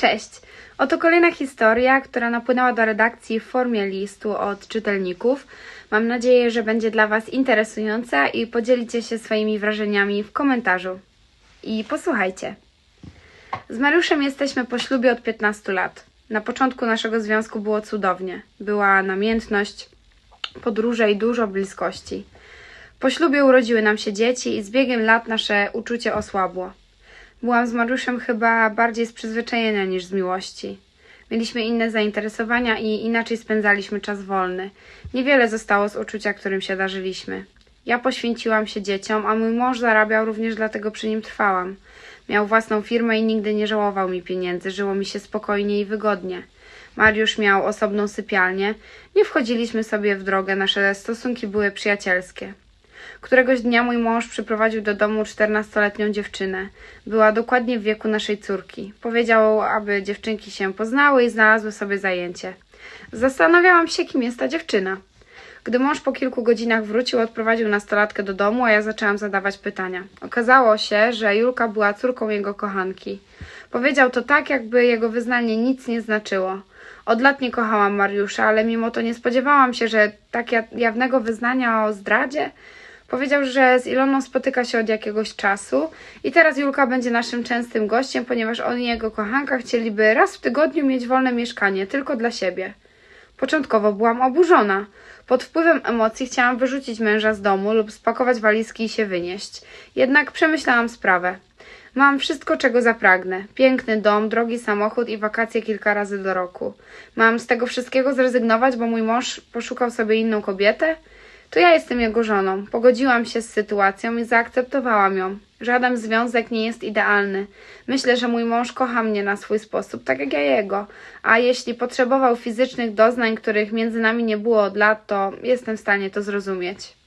Cześć! Oto kolejna historia, która napłynęła do redakcji w formie listu od czytelników. Mam nadzieję, że będzie dla Was interesująca i podzielicie się swoimi wrażeniami w komentarzu. I posłuchajcie. Z Mariuszem jesteśmy po ślubie od 15 lat. Na początku naszego związku było cudownie. Była namiętność, podróże i dużo bliskości. Po ślubie urodziły nam się dzieci i z biegiem lat nasze uczucie osłabło. Byłam z Mariuszem chyba bardziej z przyzwyczajenia niż z miłości. Mieliśmy inne zainteresowania i inaczej spędzaliśmy czas wolny. Niewiele zostało z uczucia, którym się darzyliśmy. Ja poświęciłam się dzieciom, a mój mąż zarabiał również dlatego przy nim trwałam. Miał własną firmę i nigdy nie żałował mi pieniędzy, żyło mi się spokojnie i wygodnie. Mariusz miał osobną sypialnię. Nie wchodziliśmy sobie w drogę, nasze stosunki były przyjacielskie. Któregoś dnia mój mąż przyprowadził do domu 14-letnią dziewczynę. Była dokładnie w wieku naszej córki. Powiedział, aby dziewczynki się poznały i znalazły sobie zajęcie. Zastanawiałam się, kim jest ta dziewczyna. Gdy mąż po kilku godzinach wrócił, odprowadził nastolatkę do domu, a ja zaczęłam zadawać pytania. Okazało się, że Julka była córką jego kochanki. Powiedział to tak, jakby jego wyznanie nic nie znaczyło. Od lat nie kochałam Mariusza, ale mimo to nie spodziewałam się, że tak ja- jawnego wyznania o zdradzie. Powiedział, że z Iloną spotyka się od jakiegoś czasu i teraz Julka będzie naszym częstym gościem, ponieważ on i jego kochanka chcieliby raz w tygodniu mieć wolne mieszkanie, tylko dla siebie. Początkowo byłam oburzona. Pod wpływem emocji chciałam wyrzucić męża z domu lub spakować walizki i się wynieść. Jednak przemyślałam sprawę. Mam wszystko, czego zapragnę. Piękny dom, drogi samochód i wakacje kilka razy do roku. Mam z tego wszystkiego zrezygnować, bo mój mąż poszukał sobie inną kobietę? To ja jestem jego żoną. Pogodziłam się z sytuacją i zaakceptowałam ją. Żaden związek nie jest idealny. Myślę, że mój mąż kocha mnie na swój sposób, tak jak ja jego. A jeśli potrzebował fizycznych doznań, których między nami nie było od lat, to jestem w stanie to zrozumieć.